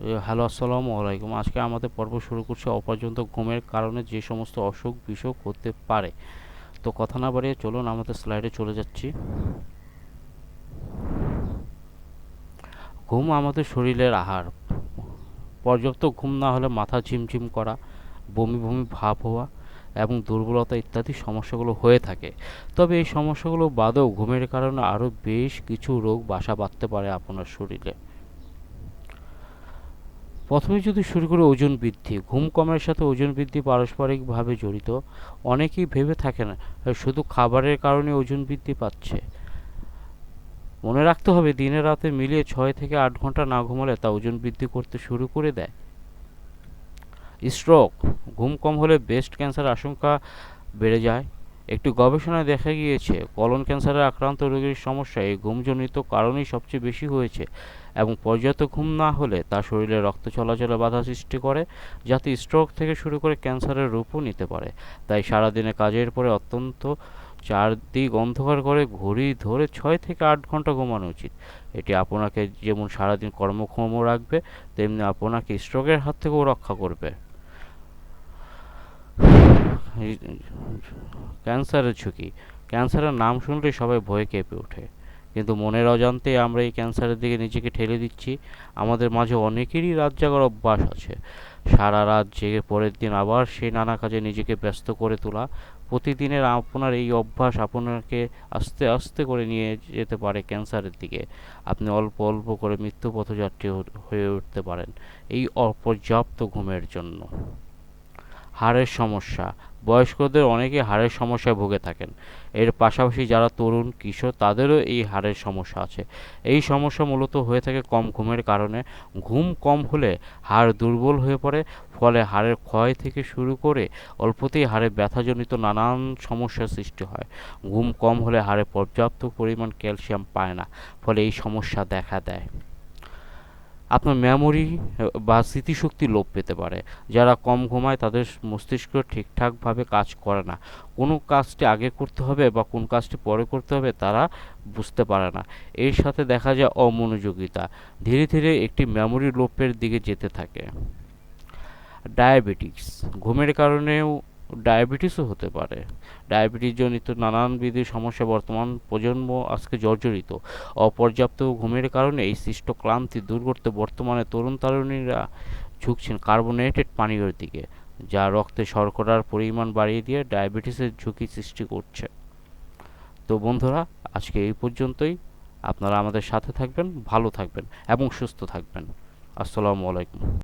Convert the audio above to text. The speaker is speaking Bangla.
হ্যালো, আসসালামু আলাইকুম। আজকে আমাদের পর্ব শুরু করছে অপর্যন্ত ঘুমের কারণে যে সমস্ত অসুখ বিসুখ হতে পারে। তো কথা না বাড়িয়ে চলুন, আমাদের স্লাইডে চলে যাচ্ছি। ঘুম আমাদের শরীরের আহার। পর্যাপ্ত ঘুম না হলে মাথা ঝিমঝিম করা, বমি বমি ভাব হওয়া এবং দুর্বলতা ইত্যাদি সমস্যাগুলো হয়ে থাকে। তবে এই সমস্যাগুলো বাদেও ঘুমের কারণে আরও বেশ কিছু রোগ বাসা বাঁধতে পারে আপনার শরীরে। প্রথমে যদি শুরু করে ওজন বৃদ্ধি, ঘুম কমের সাথে ওজন বৃদ্ধি পারস্পরিকভাবে জড়িত, অনেকেই ভেবে থাকেন শুধু খাবারের কারণে ওজন বৃদ্ধি পাচ্ছে। মনে রাখতে হবে, দিনে রাতে মিলিয়ে ছয় থেকে আট ঘণ্টা না ঘুমালে তা ওজন বৃদ্ধি করতে শুরু করে দেয়। স্ট্রোক, ঘুম কম হলে ব্রেস্ট ক্যান্সার আশঙ্কা বেড়ে যায়। একটি গবেষণায় দেখা গিয়েছে কলন ক্যান্সারে আক্রান্ত রোগীর সমস্যা এই ঘুমজনিত কারণেই সবচেয়ে বেশি হয়েছে এবং পর্যাপ্ত ঘুম না হলে তা শরীরে রক্ত চলাচলে বাধা সৃষ্টি করে, যাতে স্ট্রোক থেকে শুরু করে ক্যান্সারের রূপও নিতে পারে। তাই সারাদিনে কাজের পরে অত্যন্ত চারদিক অন্ধকার করে ঘড়ি ধরে ছয় থেকে আট ঘণ্টা ঘুমানো উচিত। এটি আপনাকে যেমন সারাদিন কর্মক্ষম রাখবে, তেমনি আপনাকে স্ট্রোকের হাত থেকেও রক্ষা করবে। ক্যান্সারের ঝুঁকি। ক্যান্সারের নাম শুনলেই সবাই ভয়ে কেঁপে ওঠে। কিন্তু মনের অজান্তে আমরা এই ক্যান্সারের দিকে নিজেকে ঠেলে দিচ্ছি। আমাদের মাঝে অনেকেরই রাত জাগার অভ্যাস আছে। সারা রাত জেগে পরের দিন আবার সেই নানা কাজে নিজেকে ব্যস্ত করে তোলা। প্রতিদিনের আপনার এই অভ্যাস আপনাকে আস্তে আস্তে করে নিয়ে যেতে পারে ক্যান্সারের দিকে। আপনি অল্প অল্প করে মৃত্যু পথযাত্রী হয়ে উঠতে পারেন। এই অপর্যাপ্ত ঘুমের জন্য। হাড়ের সমস্যা। বয়স্কদের অনেকে হাড়ের সমস্যায় ভুগে থাকেন। এর পাশাপাশি যারা তরুণ, কিশোর, তাদেরও এই হাড়ের সমস্যা আছে। এই সমস্যা মূলত হয়ে থাকে কম ঘুমের কারণে। ঘুম কম হলে হাড় দুর্বল হয়ে পড়ে, ফলে হাড়ের ক্ষয় থেকে শুরু করে অল্পতেই হাড়ে ব্যথাজনিত নানান সমস্যার সৃষ্টি হয়। ঘুম কম হলে হাড়ে পর্যাপ্ত পরিমাণ ক্যালসিয়াম পায় না, ফলে এই সমস্যা দেখা দেয়। আপনার মেমোরি বা স্মৃতিশক্তি লোপ পেতে পারে। যারা কম ঘুমায় তাদের মস্তিষ্ক ঠিকঠাকভাবে কাজ করে না। কোনো কাজটি আগে করতে হবে বা কোন কাজটি পরে করতে হবে তারা বুঝতে পারে না। এর সাথে দেখা যায় অমনোযোগিতা। ধীরে ধীরে একটি মেমোরি লোপের দিকে যেতে থাকে। ডায়াবেটিস ঘুমের কারণেও ডায়াবেটিসও হতে পারে। ডায়াবেটিস জনিত নানানবিধ সমস্যা বর্তমান প্রজন্ম আজকে জর্জরিত। অপর্যাপ্ত ঘুমের কারণে এই সৃষ্ট ক্লান্তি দূর করতে বর্তমানে তরুণ তরুণীরা ঝুঁকছেন কার্বোনেটেড পানীয়র দিকে, যা রক্তে শর্করার পরিমাণ বাড়িয়ে দিয়ে ডায়াবেটিসের ঝুঁকি সৃষ্টি করছে। তো বন্ধুরা, আজকে এই পর্যন্তই। আপনারা আমাদের সাথে থাকবেন, ভালো থাকবেন এবং সুস্থ থাকবেন। আসসালামু আলাইকুম।